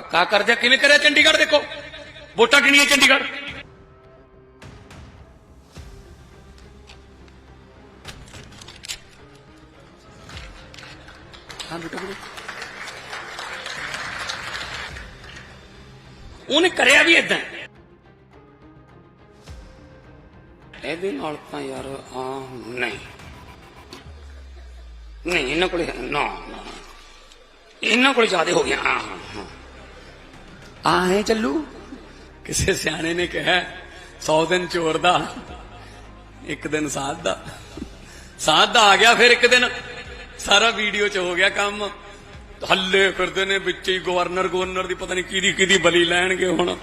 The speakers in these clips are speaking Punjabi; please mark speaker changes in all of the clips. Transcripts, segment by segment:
Speaker 1: ਧੱਕਾ ਕਰਦਿਆ ਕਿਵੇਂ ਕਰਿਆ ਚੰਡੀਗੜ੍ਹ ਦੇਖੋ? ਵੋਟਾਂ ਕਿੰਨੀਆਂ ਚੰਡੀਗੜ੍ਹ? ਹਾਂ, ਬੇਟਾ ਉਹਨੇ ਕਰਿਆ ਵੀ ਇਦਾਂ ਇਹਦੇ ਨਾਲ ਤਾਂ ਯਾਰ, ਆ, ਨਹੀਂ। ਨਹੀਂ, ਇਹਨਾਂ ਕੋਲ ਨਾ। ਇਹਨਾਂ ਕੋਲ ਜ਼ਿਆਦਾ ਹੋ ਗਿਆ, ਹਾਂ ਹਾਂ। ਆ ਹੈ ਚੱਲੂ। ਕਿਸੇ ਸਿਆਣੇ ਨੇ ਕਿਹਾ 100 ਦਿਨ ਚੋਰ ਦਾ, ਇੱਕ ਦਿਨ ਸਾਧ ਦਾ। ਸਾਧ ਦਾ ਆ ਗਿਆ ਫਿਰ ਇੱਕ ਦਿਨ। ਸਾਰਾ ਵੀਡੀਓ ਚ ਹੋ ਗਿਆ ਕੰਮ। ਹੱਲੇ ਫਿਰਦੇ ਨੇ ਵਿੱਚ ਹੀ ਗਵਰਨਰ ਗਵਰਨਰ ਦੀ ਪਤਾ ਨਹੀਂ ਕਿਹਦੀ ਕਿਹਦੀ ਬਲੀ ਲੈਣਗੇ ਹੁਣ।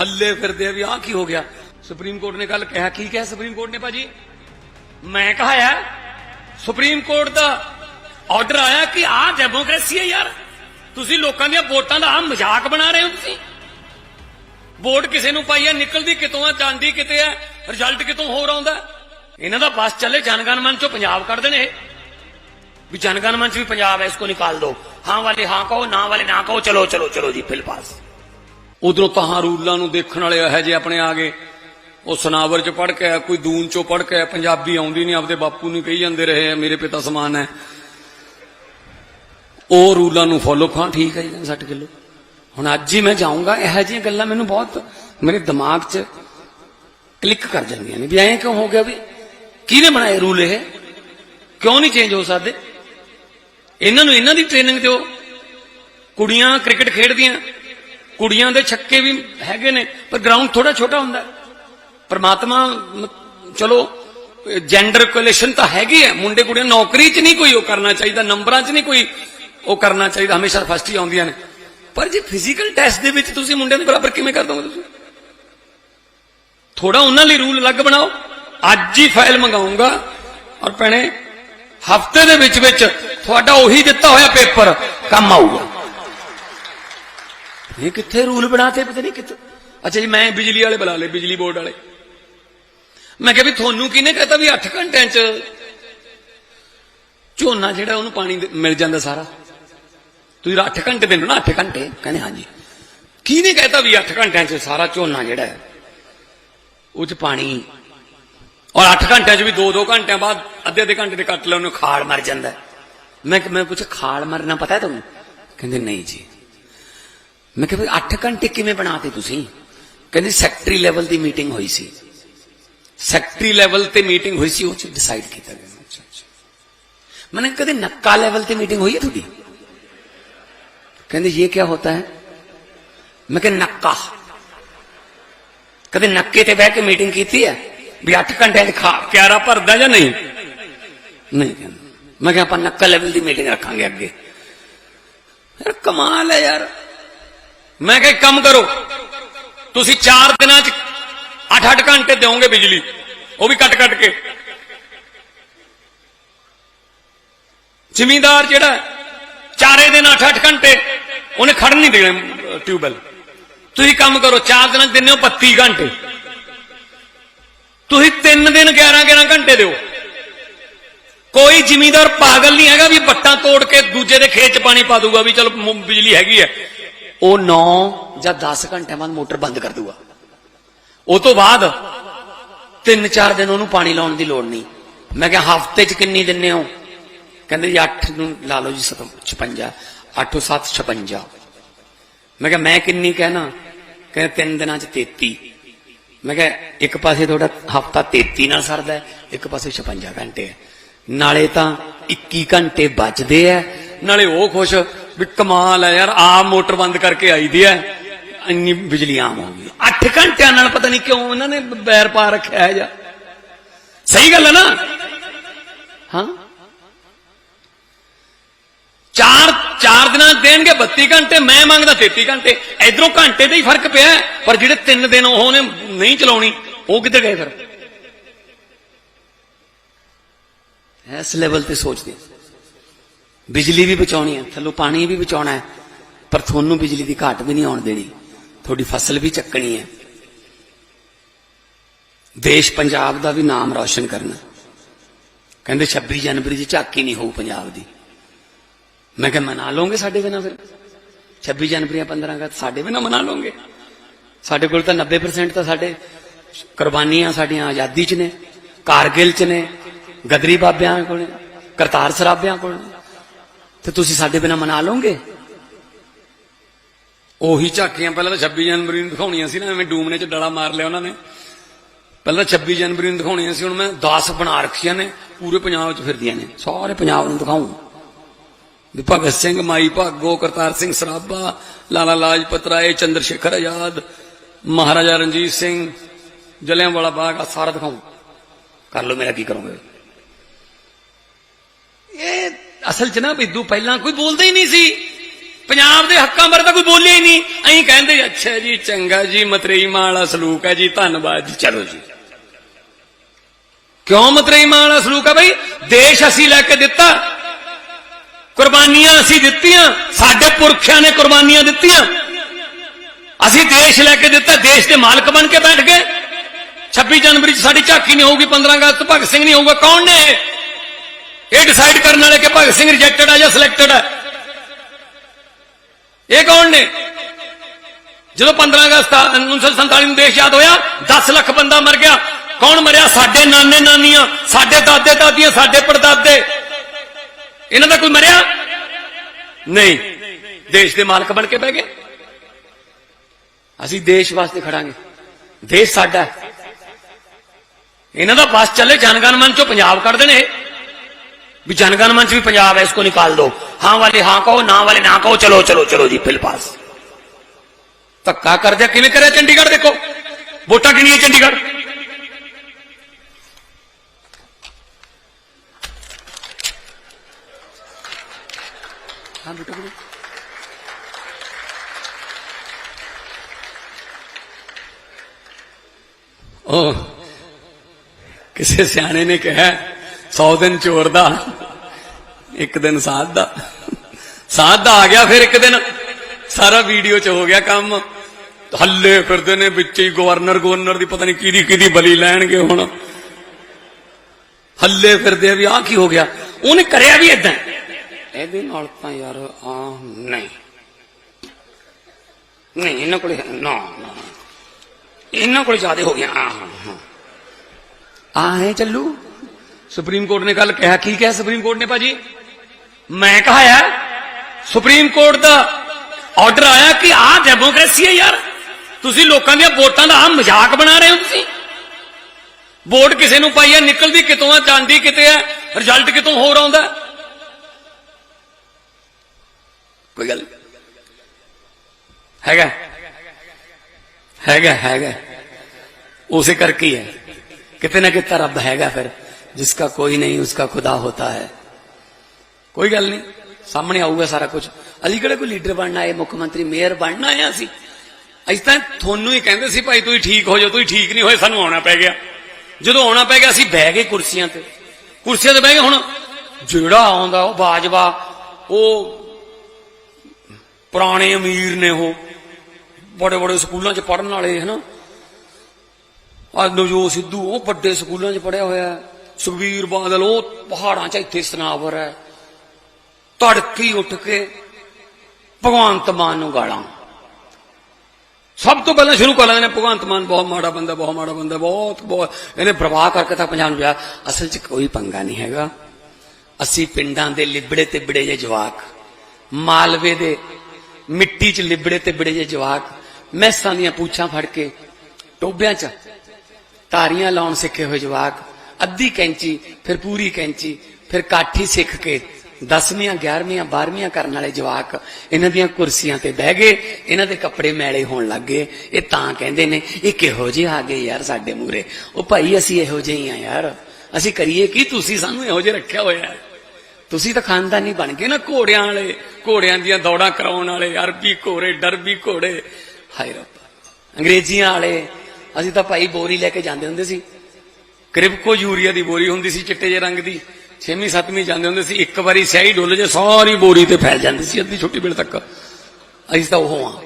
Speaker 1: ਹੱਲੇ ਫਿਰਦੇ ਆ ਵੀ ਆਹ ਕੀ ਹੋ ਗਿਆ। ਸੁਪਰੀਮ ਕੋਰਟ ਨੇ ਕੱਲ ਕਿਹਾ, ਕੀ ਕਿਹਾ ਸੁਪਰੀਮ ਕੋਰਟ ਨੇ ਭਾਜੀ? ਮੈਂ ਕਹਾਇਆ ਸੁਪਰੀਮ ਕੋਰਟ ਦਾ ਆਰਡਰ ਆਇਆ ਕਿ ਆਹ ਡੈਮੋਕ੍ਰੇਸੀ ਹੈ ਯਾਰ। ਤੁਸੀਂ ਲੋਕਾਂ ਦੀਆਂ ਵੋਟਾਂ ਦਾ ਆ ਮਜ਼ਾਕ ਬਣਾ ਰਹੇ ਹੋ ਤੁਸੀਂ? ਵੋਟ ਕਿਸੇ ਨੂੰ ਪਾਈ ਹੈ ਨਿਕਲਦੀ ਕਿਤੋਂ ਆ ਜਾਂਦੀ ਕਿਤੇ ਹੈ ਰਿਜ਼ਲਟ ਕਿਤੋਂ ਹੋਰ ਆਉਂਦਾ? ਇਹਨਾਂ ਦਾ ਬਸ ਚੱਲੇ ਜਨਗਣ ਮਨ ਚੋਂ ਪੰਜਾਬ ਕੱਢ ਦੇਣ ਇਹ। ਵੀ ਜਨਗਣ ਮਨ ਚ ਵੀ ਪੰਜਾਬ ਹੈ ਇਸਕੋ ਨਿਕਾਲ ਦੋ। ਹਾਂ ਵਾਲੇ ਹਾਂ ਕਹੋ ਨਾ ਵਾਲੇ ਨਾ ਕਹੋ ਚਲੋ ਚਲੋ ਚਲੋ ਜੀ ਫਿਲ ਪਾਸ। ਉਧਰੋਂ ਤਾਂ ਰੂਲਾਂ ਨੂੰ ਦੇਖਣ ਵਾਲੇ ਇਹ ਜੇ ਆਪਣੇ ਆ ਗਏ। ਉਹ ਸਨਾਵਰ ਚ ਪੜ ਕੇ ਕੋਈ ਦੂਨ ਚੋਂ ਪੜ ਕੇ ਪੰਜਾਬੀ ਆਉਂਦੀ ਨਹੀਂ ਆਪਦੇ ਬਾਪੂ ਨੂੰ ਕਹੀ ਜਾਂਦੇ ਰਹੇ ਆ, ਮੇਰੇ ਪਿਤਾ ਸਮਾਨ ਹੈ। ਉਹ ਰੂਲਾਂ ਨੂੰ ਫੋਲੋ ਖਾਂ ਠੀਕ ਹੈ ਜੀ 60 ਕਿਲੋ। ਹੁਣ ਅੱਜ ਹੀ ਮੈਂ ਜਾਊਂਗਾ, ਇਹੋ ਜਿਹੀਆਂ ਗੱਲਾਂ ਮੈਨੂੰ ਬਹੁਤ ਮੇਰੇ ਦਿਮਾਗ 'ਚ ਕਲਿੱਕ ਕਰ ਜਾਂਦੀਆਂ ਨੇ ਵੀ ਐਂ ਕਿਉਂ ਹੋ ਗਿਆ ਵੀ ਕਿਹਨੇ ਬਣਾਏ ਰੂਲ ਇਹ? ਕਿਉਂ ਨਹੀਂ ਚੇਂਜ ਹੋ ਸਕਦੇ? ਇਹਨਾਂ ਨੂੰ, ਇਹਨਾਂ ਦੀ ਟ੍ਰੇਨਿੰਗ ਦਿਓ ਕੁੜੀਆਂ ਕ੍ਰਿਕਟ ਖੇਡਦੀਆਂ, ਕੁੜੀਆਂ ਦੇ ਛੱਕੇ ਵੀ ਹੈਗੇ ਨੇ, ਪਰ ਗਰਾਊਂਡ ਥੋੜਾ ਛੋਟਾ ਹੁੰਦਾ। ਪਰਮਾਤਮਾ, ਚਲੋ ਜੈਂਡਰ ਕੋਲੇਸ਼ਨ ਤਾਂ ਹੈਗੀ ਹੈ। ਮੁੰਡੇ ਕੁੜੀਆਂ ਨੌਕਰੀ 'ਚ ਨਹੀਂ ਕੋਈ ਉਹ ਕਰਨਾ ਚਾਹੀਦਾ, ਨੰਬਰਾਂ 'ਚ ਨਹੀਂ ਕੋਈ ਉਹ ਕਰਨਾ ਚਾਹੀਦਾ, ਹਮੇਸ਼ਾ ਫਸਟ ਹੀ ਆਉਂਦੀਆਂ ਨੇ। ਪਰ ਜੇ ਫਿਜ਼ੀਕਲ ਟੈਸਟ ਦੇ ਵਿੱਚ ਤੁਸੀਂ ਮੁੰਡਿਆਂ ਦੇ ਬਰਾਬਰ ਕਿਵੇਂ ਕਰ ਦੋਗੇ ਤੁਸੀਂ? ਥੋੜਾ ਉਹਨਾਂ ਲਈ ਰੂਲ ਅਲੱਗ ਬਣਾਓ। ਅੱਜ ਹੀ ਫਾਈਲ ਮੰਗਾਉਂਗਾ। ਔਰ ਭੈਣੇ, ਹਫ਼ਤੇ ਦੇ ਵਿੱਚ ਵਿੱਚ ਤੁਹਾਡਾ ਉਹੀ ਦਿੱਤਾ ਹੋਇਆ ਪੇਪਰ ਕੰਮ ਆਊਗਾ। ਇਹ ਕਿੱਥੇ ਰੂਲ ਬਣਾਤੇ ਪਤਾ ਨਹੀਂ ਕਿੱਥੇ। ਅੱਛਾ ਜੀ, ਮੈਂ ਬਿਜਲੀ ਵਾਲੇ ਬੁਲਾ ਲਏ, ਬਿਜਲੀ ਬੋਰਡ ਵਾਲੇ। ਮੈਂ ਕਿਹਾ ਵੀ ਤੁਹਾਨੂੰ ਕਿਹਨੇ ਕਹਤਾ ਵੀ 8 ਘੰਟਿਆਂ ਚ ਝੋਨਾ ਜਿਹੜਾ ਉਹਨੂੰ ਪਾਣੀ ਮਿਲ ਜਾਂਦਾ ਸਾਰਾ? ਤੁਸੀਂ 8 ਘੰਟੇ ਦੇ ਨਾ 8 ਘੰਟੇ? ਕਹਿੰਦੇ ਹਾਂਜੀ। ਕੀ ਨਹੀਂ ਕਹਤਾ ਵੀ 8 ਘੰਟਿਆਂ 'ਚ ਸਾਰਾ ਝੋਨਾ ਜਿਹੜਾ ਹੈ, ਉਹ 'ਚ ਪਾਣੀ? ਔਰ 8 ਘੰਟਿਆਂ 'ਚ ਵੀ 2-2 ਘੰਟਿਆਂ ਬਾਅਦ ਅੱਧੇ ਅੱਧੇ ਘੰਟੇ ਦੇ ਕੱਟ ਲਓ, ਉਹਨੂੰ ਖਾਲ ਮਰ ਜਾਂਦਾ ਮੈਂ ਕਿ ਮੈਂ ਪੁੱਛ ਖਾਲ ਮਰਨਾ ਪਤਾ ਹੈ ਤੁਹਾਨੂੰ? ਕਹਿੰਦੇ, ਨਹੀਂ ਜੀ। ਮੈਂ ਕਿਹਾ, ਵੀ 8 ਘੰਟੇ ਕਿਵੇਂ ਬਣਾਤੇ ਤੁਸੀਂ? ਕਹਿੰਦੇ ਸੈਕਟਰੀ ਲੈਵਲ ਦੀ ਮੀਟਿੰਗ ਹੋਈ ਸੀ। ਸੈਕਟਰੀ ਲੈਵਲ ਤੇ ਮੀਟਿੰਗ ਹੋਈ ਸੀ, ਉਹ ਚ ਡਿਸਾਈਡ ਕੀਤਾ ਗਿਆ। ਮੈਨੇ ਕਦੇ ਨੱਕਾ ਲੈਵਲ ਤੇ ਮੀਟਿੰਗ ਹੋਈ ਹੈ ਤੁਹਾਡੀ? कहते ये क्या होता है मैं कह नक्का कभी नक्के ते बह के मीटिंग की थी है भी अठ घंटे च खा क्यारा भरदा या नहीं नहीं कहंदा। मैं क्या अपन नक्का लेवल की मीटिंग रखांगे अगे यार कमाल है यार मैं क्या एक काम करो ਤੁਸੀਂ 4 ਦਿਨਾਂ ਚ 8-8 ਘੰਟੇ ਦਿਓਗੇ ਬਿਜਲੀ ਉਹ ਵੀ ਕੱਟ ਕੱਟ ਕੇ ਜ਼ਿਮੀਂਦਾਰ ਜਿਹੜਾ ਹੈ, ਚਾਰੇ ਦਿਨ 8-8 ਘੰਟੇ ਉਹਨੇ ਖੜਨ ਨਹੀਂ ਦੇਣਾ ਟਿਊਬਵੈਲ। ਤੁਸੀਂ ਕੰਮ ਕਰੋ 4 ਦਿਨਾਂ ਦਿੰਦੇ ਹੋ 32 ਘੰਟੇ। ਤੁਸੀਂ 3 ਦਿਨ 11-11 ਘੰਟੇ ਦਿਓ। ਕੋਈ ਜ਼ਿਮੀਂਦਾਰ ਪਾਗਲ ਨਹੀਂ ਹੈਗਾ ਵੀ ਬੱਟਾਂ ਤੋੜ ਕੇ ਦੂਜੇ ਦੇ ਖੇਤ ਚ ਪਾਣੀ ਪਾ ਦੂਗਾ ਵੀ ਚਲ ਬਿਜਲੀ ਹੈਗੀ ਹੈ। ਉਹ 9 ਜਾਂ 10 ਘੰਟਿਆਂ ਬਾਅਦ ਮੋਟਰ ਬੰਦ ਕਰ ਦੂਗਾ ਉਹ ਤੋਂ ਬਾਅਦ 3-4 ਦਿਨ ਉਹਨੂੰ ਪਾਣੀ ਲਾਉਣ ਦੀ ਲੋੜ ਨਹੀਂ। ਮੈਂ ਕਿਹਾ ਹਫ਼ਤੇ ਚ ਕਿੰਨੀ ਦਿੰਨੇ ਹੋ? ਕਹਿੰਦੇ ਜੀ 8 ਨੂੰ ਲਾ ਲਓ ਜੀ 56 8 7 56 ਮੈਂ ਕਿਹਾ, ਮੈਂ ਕਿੰਨੀ ਕਹਿਣਾ? ਕਹਿੰਦੇ, ਤਿੰਨ ਦਿਨਾਂ ਚ 33 ਮੈਂ ਕਿਹਾ, ਇੱਕ ਪਾਸੇ ਤੁਹਾਡਾ ਹਫਤਾ 33 ਨਾਲ ਸਰਦਾ ਇੱਕ ਪਾਸੇ 56 ਘੰਟੇ ਹੈ। ਨਾਲੇ ਤਾਂ 21 ਘੰਟੇ ਬਚਦੇ ਐ ਨਾਲੇ ਉਹ ਖੁਸ਼ ਵੀ ਕਮਾਲ ਹੈ ਯਾਰ ਆ ਮੋਟਰ ਬੰਦ ਕਰਕੇ ਆਈ ਦੀ ਐ ਇੰਨੀ ਬਿਜਲੀ ਆਮ ਹੋ ਗਈ। 8 ਘੰਟਿਆਂ ਨਾਲ ਪਤਾ ਨਹੀਂ ਕਿਉਂ ਇਹਨਾਂ ਨੇ ਬੈਰ ਪਾ ਰੱਖਿਆ ਹੈ ਜਾਂ। ਸਹੀ ਗੱਲ ਹੈ ਨਾ? ਹਾਂ? ਚਾਰ ਚਾਰ ਦਿਨਾਂ ਦੇਣਗੇ 32 ਘੰਟੇ, ਮੈਂ ਮੰਗਦਾ 33 ਘੰਟੇ। ਇਧਰੋਂ ਘੰਟੇ ਦਾ ਹੀ ਫ਼ਰਕ ਪਿਆ ਪਰ ਜਿਹੜੇ ਤਿੰਨ ਦਿਨ ਉਹਨੇ ਨਹੀਂ ਚਲਾਉਣੀ, ਉਹ ਕਿੱਧਰ ਗਏ ਫਿਰ? ਇਸ ਲੈਵਲ ਤੇ ਸੋਚਦੇ ਬਿਜਲੀ ਵੀ ਬਚਾਉਣੀ ਹੈ, ਥੱਲੋਂ ਪਾਣੀ ਵੀ ਬਚਾਉਣਾ ਹੈ, ਪਰ ਤੁਹਾਨੂੰ ਬਿਜਲੀ ਦੀ ਘਾਟ ਵੀ ਨਹੀਂ ਆਉਣ ਦੇਣੀ। ਤੁਹਾਡੀ ਫਸਲ ਵੀ ਚੱਕਣੀ ਹੈ। ਦੇਸ਼ ਪੰਜਾਬ ਦਾ ਵੀ ਨਾਮ ਰੌਸ਼ਨ ਕਰਨਾ। ਕਹਿੰਦੇ 26 ਜਨਵਰੀ ਦੀ ਝਾਕੀ ਨਹੀਂ ਹੋਊ ਪੰਜਾਬ ਦੀ। ਮੈਂ ਕਿਹਾ, ਮਨਾ ਲਓਗੇ ਸਾਡੇ ਬਿਨਾਂ ਫਿਰ? 26 ਜਨਵਰੀ 15 ਅਗਸਤ ਸਾਡੇ ਵੀ ਮਨਾ ਲਓਗੇ? ਸਾਡੇ ਕੋਲ ਤਾਂ 90% ਤਾਂ ਸਾਡੇ ਕੁਰਬਾਨੀਆਂ ਸਾਡੀਆਂ ਆਜ਼ਾਦੀ 'ਚ ਨੇ, ਕਾਰਗਿਲ 'ਚ ਨੇ, ਗਦਰੀ ਬਾਬਿਆਂ ਕੋਲ ਕਰਤਾਰ ਸਰਾਬਿਆਂ ਕੋਲ ਨੇ। ਤੇ ਤੁਸੀਂ ਸਾਡੇ ਬਿਨਾ ਮਨਾ ਲਓਗੇ? ਉਹੀ ਝਾਕੀਆਂ ਪਹਿਲਾਂ ਤਾਂ 26 ਜਨਵਰੀ ਨੂੰ ਦਿਖਾਉਣੀਆਂ ਸੀ ਨਾ, ਐਵੇਂ ਡੂਮਨੇ 'ਚ ਡਲਾ ਮਾਰ ਲਿਆ ਉਹਨਾਂ ਨੇ। ਪਹਿਲਾਂ 26 ਜਨਵਰੀ ਨੂੰ ਦਿਖਾਉਣੀਆਂ ਸੀ, ਹੁਣ ਮੈਂ 10 ਬਣਾ ਰੱਖੀਆਂ ਨੇ, ਪੂਰੇ ਪੰਜਾਬ 'ਚ ਫਿਰਦੀਆਂ ਨੇ, ਸਾਰੇ ਪੰਜਾਬ ਨੂੰ ਦਿਖਾਉਂ ਵੀ ਭਗਤ ਸਿੰਘ ਮਾਈ ਭਾਗੋ, ਕਰਤਾਰ ਸਿੰਘ ਸਰਾਭਾ, ਲਾਲਾ ਲਾਜਪਤ ਰਾਏ, ਚੰਦਰ ਸ਼ੇਖਰ ਆਜ਼ਾਦ, ਮਹਾਰਾਜਾ ਰਣਜੀਤ ਸਿੰਘ ਜਲਿਆਂਵਾਲਾ ਬਾਗ, ਆ ਸਾਰਾ ਦਿਖਾਉਂ। ਕਰ ਲਓ ਮੇਰਾ ਕੀ ਕਰੋਗੇ? ਇਹ ਅਸਲ 'ਚ ਨਾ ਬਿੱਦੂ ਪਹਿਲਾਂ ਕੋਈ ਬੋਲਦਾ ਹੀ ਨਹੀਂ ਸੀ। ਪੰਜਾਬ ਦੇ ਹੱਕਾਂ ਬਾਰੇ ਤਾਂ ਕੋਈ ਬੋਲਿਆ ਹੀ ਨਹੀਂ। ਐਂ ਕਹਿੰਦੇ, ਅੱਛਾ ਜੀ, ਚੰਗਾ ਜੀ, ਮਤਰੇਈ ਮਾਂ ਵਾਲਾ ਸਲੂਕ ਹੈ ਜੀ, ਧੰਨਵਾਦ ਜੀ, ਚਲੋ ਜੀ। ਕਿਉਂ ਮਤਰੇਈ ਮਾਂ ਵਾਲਾ ਸਲੂਕ ਹੈ ਬਈ? ਦੇਸ਼ ਅਸੀਂ ਲੈ ਕੇ ਦਿੱਤਾ। ਕੁਰਬਾਨੀਆਂ ਅਸੀਂ ਦਿੱਤੀਆਂ, ਸਾਡੇ ਪੁਰਖਿਆਂ ਨੇ ਕੁਰਬਾਨੀਆਂ ਦਿੱਤੀਆਂ। ਅਸੀਂ ਦੇਸ਼ ਲੈ ਕੇ ਦਿੱਤਾ, ਦੇਸ਼ ਦੇ ਮਾਲਕ ਬਣ ਕੇ ਬੈਠ ਗਏ। 26 ਜਨਵਰੀ 'ਚ ਸਾਡੀ ਝਾਕੀ ਨਹੀਂ ਹੋਊਗੀ 15 ਅਗਸਤ ਭਗਤ ਸਿੰਘ ਨਹੀਂ ਹੋਊਗਾ। ਕੌਣ ਨੇ ਇਹ? ਡਿਸਾਈਡ ਕਰਨ ਵਾਲੇ ਕਿ ਭਗਤ ਸਿੰਘ ਰਿਜੈਕਟਡ ਹੈ ਜਾਂ ਸਿਲੈਕਟਡ ਹੈ ਇਹ ਕੌਣ ਨੇ? ਜਦੋਂ 15 ਅਗਸਤ 1947 ਨੂੰ ਦੇਸ਼ ਯਾਦ ਹੋਇਆ 10 ਲੱਖ ਬੰਦਾ ਮਰ ਗਿਆ। ਕੌਣ ਮਰਿਆ? ਸਾਡੇ ਨਾਨੇ ਨਾਨੀਆਂ ਸਾਡੇ ਦਾਦੇ ਦਾਦੀਆਂ ਸਾਡੇ ਪੜਦਾਦੇ। ਇਹਨਾਂ ਦਾ ਕੋਈ ਮਰਿਆ? ਨਹੀਂ। ਦੇਸ਼ ਦੇ ਮਾਲਕ ਬਣ ਕੇ ਬਹਿ ਗਏ। ਅਸੀਂ ਦੇਸ਼ ਵਾਸਤੇ ਖੜਾਂਗੇ। ਦੇਸ਼ ਸਾਡਾ ਇਹਨਾਂ ਦਾ ਬਸ ਚੱਲੇ, ਜਨਗਣ ਮਨ ਚੋਂ ਪੰਜਾਬ ਕੱਢ ਦੇਣੇ ਵੀ ਜਨਗਣ ਮਨ ਚ ਵੀ ਪੰਜਾਬ ਹੈ, ਇਸ ਕੋ ਨਿਕਾਲ ਦੋ। ਹਾਂ ਵਾਲੇ ਹਾਂ ਕਹੋ, ਨਾ ਵਾਲੇ ਨਾ ਕਹੋ, ਚਲੋ ਚਲੋ ਚਲੋ ਜੀ, ਫਿਲ ਪਾਸ। ਧੱਕਾ ਕਰਦੇ ਕਿਵੇਂ ਕਰਿਆ ਚੰਡੀਗੜ੍ਹ ਦੇਖੋ। ਵੋਟਾਂ ਕਿੰਨੀਆਂ ਚੰਡੀਗੜ੍ਹ? ਹਾਂ ਬੇਟਾ ਬੇਟਾ ਉਹ ਕਿਸੇ ਸਿਆਣੇ ਨੇ ਕਿਹਾ 100 ਦਿਨ ਚੋਰ ਦਾ ਇੱਕ ਦਿਨ ਸਾਧ ਦਾ ਸਾਧ ਦਾ ਆ ਗਿਆ ਫਿਰ ਇੱਕ ਦਿਨ ਸਾਰਾ ਵੀਡੀਓ ਚ ਹੋ ਗਿਆ ਕੰਮ ਹੱਲੇ ਫਿਰਦੇ ਨੇ ਵਿੱਚ ਹੀ ਗਵਰਨਰ ਗਵਰਨਰ ਦੀ ਪਤਾ ਨਹੀਂ ਕਿਹਦੀ ਕਿਹਦੀ ਬਲੀ ਲੈਣਗੇ ਹੁਣ ਹੱਲੇ ਫਿਰਦੇ ਆ ਵੀ ਆਹ ਕੀ ਹੋ ਗਿਆ ਉਹਨੇ ਕਰਿਆ ਵੀ ਇਦਾਂ ਇਹਦੇ ਨਾਲ ਤਾਂ ਯਾਰ ਆ ਨਹੀਂ। ਨਹੀਂ, ਇਹਨਾਂ ਕੋਲ ਨਾ ਨਾ। ਇਹਨਾਂ ਕੋਲ ਜ਼ਿਆਦਾ ਹੋ ਗਿਆ ਆ ਹਾਂ ਆ ਹੈ ਚੱਲੂ। ਸੁਪਰੀਮ ਕੋਰਟ ਨੇ ਕੱਲ ਕਿਹਾ, ਕੀ ਕਿਹਾ ਸੁਪਰੀਮ ਕੋਰਟ ਨੇ ਭਾਜੀ? ਮੈਂ ਕਹਾਇਆ ਸੁਪਰੀਮ ਕੋਰਟ ਦਾ ਆਰਡਰ ਆਇਆ ਕਿ ਆਹ ਡੈਮੋਕ੍ਰੇਸੀ ਹੈ ਯਾਰ। ਤੁਸੀਂ ਲੋਕਾਂ ਦੀਆਂ ਵੋਟਾਂ ਦਾ ਆਹ ਮਜ਼ਾਕ ਬਣਾ ਰਹੇ ਹੋ ਤੁਸੀਂ। ਵੋਟ ਕਿਸੇ ਨੂੰ ਪਾਈ ਹੈ, ਨਿਕਲਦੀ ਕਿਤੋਂ ਆ ਜਾਂਦੀ ਕਿਤੇ ਹੈ ਰਿਜ਼ਲਟ ਕਿਤੋਂ ਹੋਰ ਆਉਂਦਾ ਹੈਗਾ ਹੈਗਾ ਹੈਗਾ ਉਸੇ ਕਰਕੇ ਹੀ ਹੈ कितने ना कितना रब हैगा फिर जिसका कोई नहीं उसका खुदा होता है ਕੋਈ ਗੱਲ ਨਹੀਂ ਸਾਹਮਣੇ ਆਊਗਾ ਸਾਰਾ ਕੁਝ ਅਸੀਂ ਕਿਹੜੇ ਕੋਈ ਲੀਡਰ ਬਣਨਾ ਹੈ ਮੁੱਖ ਮੰਤਰੀ ਮੇਅਰ ਬਣਨਾ ਹੈ ਅਸੀਂ ਅਸੀਂ ਤਾਂ ਤੁਹਾਨੂੰ ਹੀ ਕਹਿੰਦੇ ਸੀ ਭਾਈ ਤੁਸੀਂ ਠੀਕ ਹੋ ਜਾਓ ਤੁਸੀਂ ਠੀਕ ਨਹੀਂ ਹੋਏ ਸਾਨੂੰ ਆਉਣਾ ਪੈ ਗਿਆ ਜਦੋਂ ਆਉਣਾ ਪੈ ਗਿਆ ਅਸੀਂ ਬਹਿ ਗਏ ਕੁਰਸੀਆਂ ਤੇ ਕੁਰਸੀਆਂ ਤੇ ਬਹਿ ਗਏ ਹੁਣ ਜਿਹੜਾ ਆਉਂਦਾ ਉਹ ਬਾਜਵਾ ਉਹ ਪੁਰਾਣੇ ਅਮੀਰ ਨੇ ਉਹ ਬੜੇ ਬੜੇ ਸਕੂਲਾਂ 'ਚ ਪੜਨ ਵਾਲੇ, ਹਨਾ? ਆ ਨਵਜੋਤ ਸਿੱਧੂ, ਉਹ ਵੱਡੇ ਸਕੂਲਾਂ 'ਚ ਪੜਿਆ ਹੋਇਆ ਹੈ। ਸੁਖਬੀਰ ਬਾਦਲ, ਉਹ ਪਹਾੜਾਂ 'ਚ ਇੱਥੇ ਸਨਾਵਰ ਹੈ। ਤੜਕੀ ਉੱਠ ਕੇ ਭਗਵੰਤ ਮਾਨ ਨੂੰ ਗਾਲਾਂ। ਸਭ ਤੋਂ ਪਹਿਲਾਂ ਸ਼ੁਰੂ ਕਰ ਲੈਂਦੇ ਨੇ ਭਗਵੰਤ ਮਾਨ, ਬਹੁਤ ਮਾੜਾ ਬੰਦਾ, ਬਹੁਤ ਮਾੜਾ ਬੰਦਾ, ਬਹੁਤ ਬਹੁਤ। ਇਹਨੇ ਪ੍ਰਵਾਹ ਕਰਕੇ ਤਾਂ ਪੰਜਾਬ ਨੂੰ ਜਾ ਅਸਲ 'ਚ ਕੋਈ ਪੰਗਾ ਨਹੀਂ ਹੈਗਾ। ਅਸੀਂ ਪਿੰਡਾਂ ਦੇ ਲਿਬੜੇ ਤੇ ਬੜੇ ਜੇ ਜਵਾਕ, ਮਾਲਵੇ ਦੇ ਮਿੱਟੀ 'ਚ ਲਿਬੜੇ ਤੇ ਬੜੇ ਜੇ ਜਵਾਕ ਮੈਸਾਂ ਦੀਆਂ ਪੂਛਾਂ ਫੜ ਕੇ ਟੋਬਿਆਂ 'ਚ ਤਾਰੀਆਂ ਲਾਉਣ ਸਿੱਖੇ ਹੋਏ ਜਵਾਕ, ਅੱਧੀ ਕੈਂਚੀ, ਫਿਰ ਪੂਰੀ ਕੈਂਚੀ, ਫਿਰ ਕਾਠੀ ਸਿੱਖ ਕੇ 10ਵੀਆਂ 11ਵੀਆਂ 12ਵੀਆਂ ਕਰਨ ਵਾਲੇ ਜਵਾਕ ਇਹਨਾਂ ਦੀਆਂ ਕੁਰਸੀਆਂ ਤੇ ਬਹਿ ਗਏ, ਇਹਨਾਂ ਦੇ ਕੱਪੜੇ ਮੈਲੇ ਹੋਣ ਲੱਗ ਗਏ। ਇਹ ਤਾਂ ਕਹਿੰਦੇ ਨੇ, ਇਹ ਕਿਹੋ ਜਿਹੇ ਆ ਗਏ ਯਾਰ ਸਾਡੇ ਮੂਰੇ ਉਹ ਭਾਈ ਅਸੀਂ ਇਹੋ ਜਿਹੇ ਹੀ ਆ ਯਾਰ। ਅਸੀਂ ਕਰੀਏ ਕੀ? ਤੁਸੀਂ ਸਾਨੂੰ ਇਹੋ ਜਿਹੇ ਰੱਖਿਆ ਹੋਇਆ ਹੈ। ਤੁਸੀਂ ਤਾਂ ਖਾਨਦਾਨੀ ਬਣ ਗਏ ਨਾ ਘੋੜਿਆਂ ਵਾਲੇ, ਘੋੜਿਆਂ ਦੀਆਂ ਦੌੜਾਂ ਕਰਾਉਣ ਵਾਲੇ, ਅਰਬੀ ਘੋੜੇ, ਡਰਬੀ ਘੋੜੇ। ਹਾਏ ਰੱਬ। ਅੰਗਰੇਜ਼ੀਆਂ ਵਾਲੇ, ਅਸੀਂ ਤਾਂ ਭਾਈ ਬੋਰੀ ਲੈ ਕੇ ਜਾਂਦੇ ਹੁੰਦੇ ਸੀ। ਕ੍ਰਿਪਕੋ ਯੂਰੀਆ ਦੀ ਬੋਰੀ ਹੁੰਦੀ ਸੀ, ਚਿੱਟੇ ਜਿਹੇ ਰੰਗ ਦੀ। 6ਵੀਂ 7ਵੀਂ ਜਾਂਦੇ ਹੁੰਦੇ ਸੀ, ਇੱਕ ਵਾਰੀ ਸਿਆਹੀ ਡੁੱਲ ਜੇ, ਸਾਰੀ ਬੋਰੀ ਤੇ ਫੈਲ ਜਾਂਦੀ ਸੀ, ਅੱਧੀ ਛੋਟੀ ਵੇਲੇ ਤੱਕ। ਅਸੀਂ ਤਾਂ ਉਹ ਆ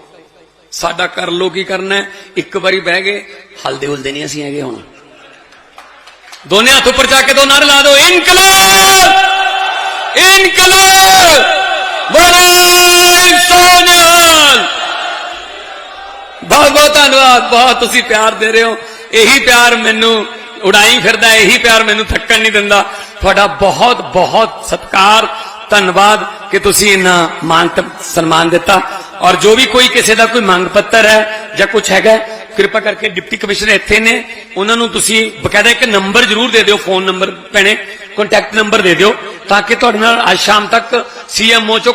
Speaker 1: ਸਾਡਾ ਕਰ ਲੋ ਕੀ ਕਰਨਾ ਇੱਕ ਵਾਰੀ ਬਹਿ ਗਏ, ਹਲਦੇ ਹੁਲਦੇ ਨਹੀਂ ਅਸੀਂ ਹੈਗੇ ਹੁਣ। ਦੋਨੇ ਹੱਥ ਉੱਪਰ ਚੱਕ ਕੇ ਦੋ ਨਾਰੇ ਲਾ ਦਿਓ ਇਨਕਲਾਬ! ਇਨਕਲਾਬ! ਬੋਲੇ ਸੋਨਿਆ ਬਹੁਤ ਧੰਨਵਾਦ, ਬਹੁਤ ਤੁਸੀਂ ਪਿਆਰ ਦੇ ਰਹੇ ਹੋ। ਇਹੀ ਪਿਆਰ ਮੈਨੂੰ ਉਡਾਈ ਫਿਰਦਾ, ਇਹੀ ਪਿਆਰ ਮੈਨੂੰ ਥੱਕਣ ਨਹੀਂ ਦਿੰਦਾ। ਤੁਹਾਡਾ ਬਹੁਤ ਬਹੁਤ ਸਤਿਕਾਰ, ਧੰਨਵਾਦ ਕਿ ਤੁਸੀਂ ਇੰਨਾ ਮਾਨ ਸਨਮਾਨ ਦਿੱਤਾ। ਔਰ ਜੋ ਵੀ ਕੋਈ ਕਿਸੇ ਦਾ ਕੋਈ ਮੰਗ ਪੱਤਰ ਹੈ ਜਾਂ ਕੁਝ ਹੈਗਾ, ਕਿਰਪਾ ਕਰਕੇ ਡਿਪਟੀ ਕਮਿਸ਼ਨਰ ਇੱਥੇ ਨੇ। ਉਹਨਾਂ ਨੂੰ ਤੁਸੀਂ ਬਕਾਇਦਾ ਇੱਕ ਨੰਬਰ ਜ਼ਰੂਰ ਦੇ ਦਿਓ, ਫੋਨ ਨੰਬਰ ਭੈਣੇ, ਕੰਟੈਕਟ ਨੰਬਰ ਦੇ ਦਿਓ, ਤਾਂ ਕਿ ਤੁਹਾਡੇ ਨਾਲ ਅੱਜ ਸ਼ਾਮ ਤੱਕ ਸੀਐਮਓ ਚੋਂ